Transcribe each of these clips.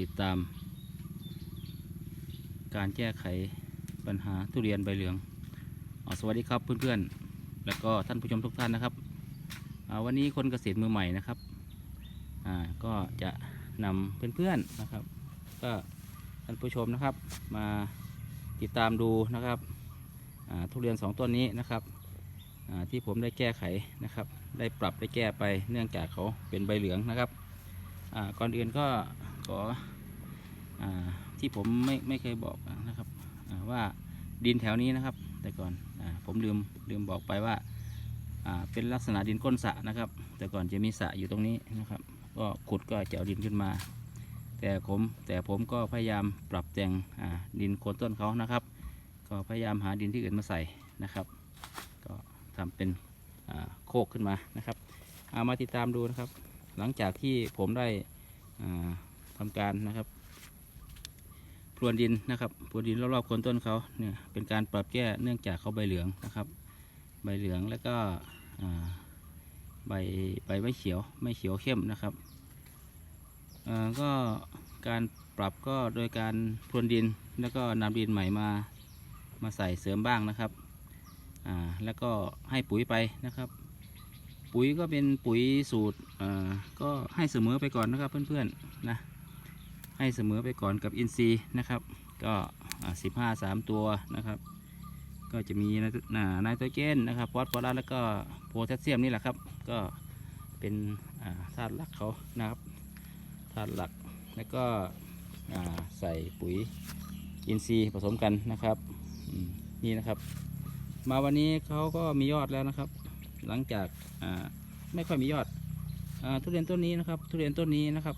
ติดตาม การแก้ไขปัญหาทุเรียนใบเหลืองอสวัสดีครับเพื่อนๆ แล้วก็ท่านผู้ชมทุกท่านนะครับวันนี้คนเกษตรมือใหม่นะครับก็จะนำเพื่อนๆนะครับ ก็ท่านผู้ชมนะครับมาติดตามดูนะครับทุเรียนสองต้นนี้นะครับที่ผมได้แก้ไขนะครับ ได้ปรับได้แก้ไปเนื่องจากเขาเป็นใบเหลืองนะครับก่อนอื่นก็ ขออที่ผมไม่ไม่เคยบอกนะครับว่าดินแถวนี้นะครับ แต่ก่อนอผมลืมลืมบอกไปว่าเป็นลักษณะดินก้นสะนะครับ แต่ก่อนจะมีสะอยู่ตรงนี้นะครับ ก็ขุดก็จะเอาดินขึ้นมา แต่ผมแต่ผมก็พยายามปรับแต่งดินโคนต้นเขานะครับ ก็พยายามหาดินที่อื่นมาใส่นะครับ ก็ทำเป็นโคกขึ้นมานะครับ เอามาติดตามดูนะครับ หลังจากที่ผมได้ อ่าทำการนะครับพรวนดินนะครับพรวนดินรอบๆโคนต้นเขาเนี่ยเป็นการปรับแก้เนื่องจากเขาใบเหลืองนะครับ ใบเหลืองแล้วก็ใบใบไม่เขียวไม่เขียวเข้มนะครับก็การปรับก็โดยการพรวนดินแล้วก็นำดินใหม่มามาใส่เสริมบ้างนะครับแล้วก็ให้ปุ๋ยไปนะครับ ปุ๋ยก็เป็นปุ๋ยสูตรก็ให้เสมอไปก่อนนะครับเพื่อนๆนะ ให้เสมอไปก่อนกับอินทรีนะครับ ก็สิบห้าสามตัวนะครับ ก็จะมีไนโตอ่าไนโตรเจนนะครับฟอสฟอรัสแล้วก็โพแทสเซียมนี่แหละครับ ก็เป็นธาตุหลักเขานะครับธาตุหลักแล้วก็ใส่ปุ๋ยอินทรีย์ผสมกันนะครับนี่นะครับ มาวันนี้เขาก็มียอดแล้วนะครับ หลังจากไม่ค่อยมียอดอทุเรียนต้นนี้นะครับ ทุเรียนต้นนี้นะครับ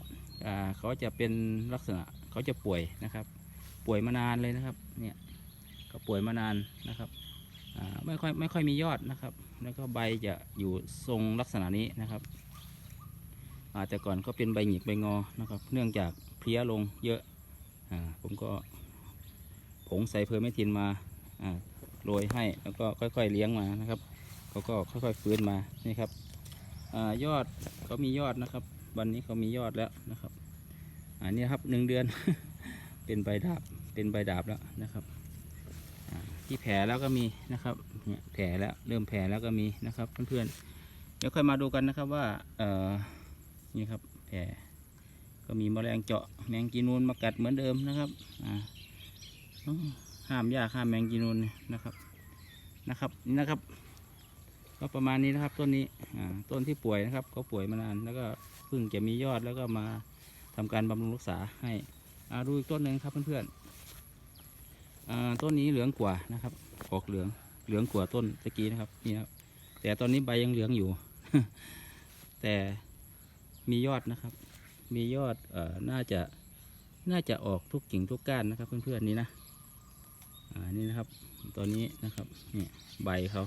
เขาจะเป็นลักษณะเขาจะป่วยนะครับ ป่วยมานานเลยนะครับเนี่ยก็ป่วยมานานนะครับไม่ค่อยไม่ค่อยมียอดนะครับ แล้วก็ใบจะอยู่ทรงลักษณะนี้นะครับอาแต่ก่อนก็เป็นใบหงิกใบงอนะครับ เนื่องจากเพลี้ยลงเยอะอาผมก็ผงใส่เพอร์เมทินมาโรยให้แล้วก็ค่อยๆเลี้ยงมานะครับเขาก็ค่อยๆฟื้นมานี่ครับอยอดเขามียอดนะครับ วันนี้เขามียอดแล้วนะครับ อันนี้ครับหนึ่งเดือน เป็นใบดาบเป็นใบดาบแล้วนะครับที่แผลแล้วก็มีนะครับเนี่ยแผลแล้วเริ่มแผลแล้วก็มีนะครับเพื่อนๆเดี๋ยวค่อยมาดูกันนะครับว่าเอ่อนี่ครับแผลก็มีแมลงเจาะแมงจีนูนมากัดเหมือนเดิมนะครับอ่าห้ามยาห้ามแมงจีนูนนะครับนะครับนี่นะครับ ก็ประมาณนี้นะครับต้นนี้อ่าต้นที่ป่วยนะครับ ก็ป่วยมานานแล้วก็ เพิ่งจะมียอดแล้วก็มาทำการบำรุงรักษาให้อาดูอีกต้นหนึ่งครับเพื่อนๆต้นนี้เหลืองกว่านะครับออกเหลืองเหลืองกว่าต้นตะกี้นะครับนี่ครับแต่ตอนนี้ใบยังเหลืองอยู่ แต่มียอดนะครับ มียอดเอ่อน่าจะน่าจะออกทุกกิ่งทุกก้านนะครับเพื่อนๆนี่นะอ่านี่นะครับตัวนี้นะครับเนี่ยใบเขา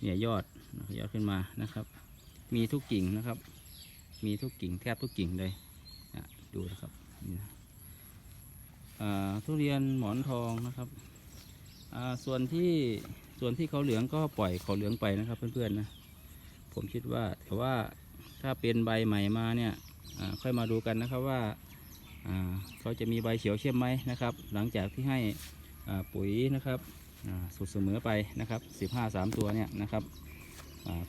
เนี่ยยอดยอดขึ้นมานะครับ มีทุกกิ่งนะครับ มีทุกกิ่งแทบทุกกิ่งเลยดูนะครับทุเรียนหมอนทองนะครับส่วนที่ส่วนที่เขาเหลืองก็ปล่อยเขาเหลืองไปนะครับเพื่อนๆนะผมคิดว่าแต่ว่าถ้าเป็นใบใหม่มาเนี่ยค่อยมาดูกันนะครับว่าเขาจะมีใบเขียวเข้มไหมนะครับ หลังจากที่ให้ปุ๋ยนะครับสูตรเสมอไปนะครับ 15 3 ตัวเนี่ยนะครับ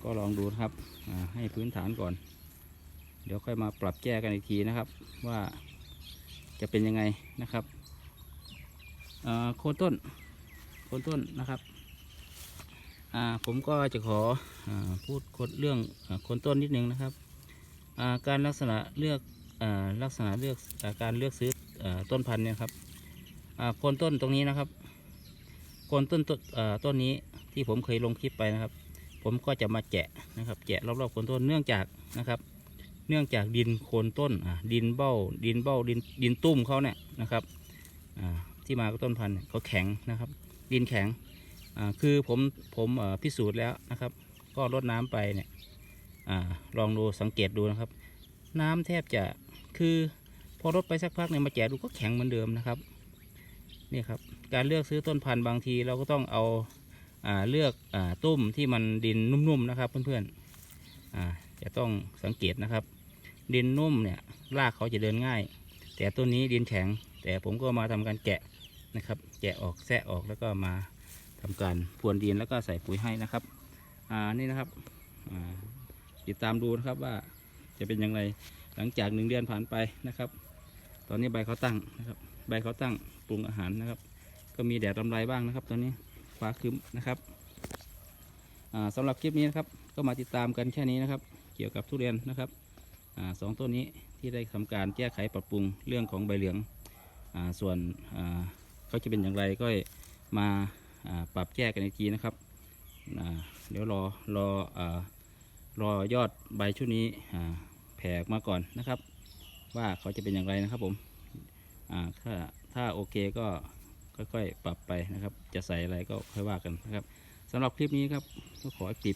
ก็ลองดูนะครับให้พื้นฐานก่อน เดี๋ยวค่อยมาปรับแก้กันอีกทีนะครับ ว่าจะเป็นยังไงนะครับโคนต้นโคนต้นนะครับผมก็จะขออพูดคนเรื่องโคนต้นนิดนึงนะครับการลักษณะเลือกอลักษณะเลือกอการเลือกซื้ออต้นพันธุ์เนี่ยครับโคนต้นตรงนี้นะครับโคนต้นต้นต้นนี้ที่ผมเคยลงคลิปไปนะครับ ผมก็จะมาแจะนะครับแจะรอบๆโคนต้นเนื่องจากนะครับ เนื่องจากดินโคนต้นดินเบ้าดินเบ้าดินดินตุ้มเขาเนี่ยนะครับที่มากับต้นพันธุ์เขาแข็งนะครับ ดินแข็งคือผมผมพิสูจน์แล้วนะครับ ก็รดน้ำไปเนี่ยอลองดูสังเกตดูนะครับ น้ำแทบจะคือพอรดไปสักพักเนี่ยมาแจกดูก็แข็งเหมือนเดิมนะครับนี่ครับการเลือกซื้อต้นพันธุ์บางทีเราก็ต้องเอาเลือกอตุ้มที่มันดินนุ่มๆนะครับเพื่อนๆจะต้องสังเกตนะครับ ดินนุ่มเนี่ยรากเขาจะเดินง่าย แต่ต้นนี้ดินแข็ง แต่ผมก็มาทำการแกะนะครับ แกะออกแซะออกแล้วก็มาทำการพรวนดินแล้วก็ใส่ปุ๋ยให้นะครับ อ่านี่นะครับติดตามดูนะครับว่าจะเป็นอย่างไรหลังจากหนึ่งเดือนผ่านไปนะครับ ตอนนี้ใบเขาตั้งนะครับ ใบเขาตั้งปรุงอาหารนะครับ ก็มีแดดลำไรบ้างนะครับ ตอนนี้ฟ้าครึ้มนะครับอ่าสำหรับคลิปนี้นะครับ ก็มาติดตามกันแค่นี้นะครับ เกี่ยวกับทุเรียนนะครับ สองต้นนี้ที่ได้ทำการแก้ไขปรับปรุงเรื่องของใบเหลืองอส่วนเขาจะเป็นอย่างไรก็มาาปรับแก้กันอีกทีนะครับเดี๋ยวรอรอรอยอดใบชุดนี้แผ่มาก่อนนะครับ ว่าเขาจะเป็นอย่างไรนะครับผมถ้าถ้าโอเคก็ค่อยๆ ปรับไปนะครับ จะใส่อะไรก็ค่อยว่ากันนะครับสำหรับคลิปนี้ครับก็ขอปิด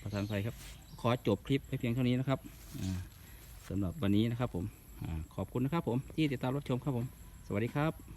ประธานไฟครับ ขอจบคลิปไปเพียงเท่านี้นะครับสำหรับวันนี้นะครับผมอขอบคุณนะครับผมที่ติดตามรับชมครับผม สวัสดีครับ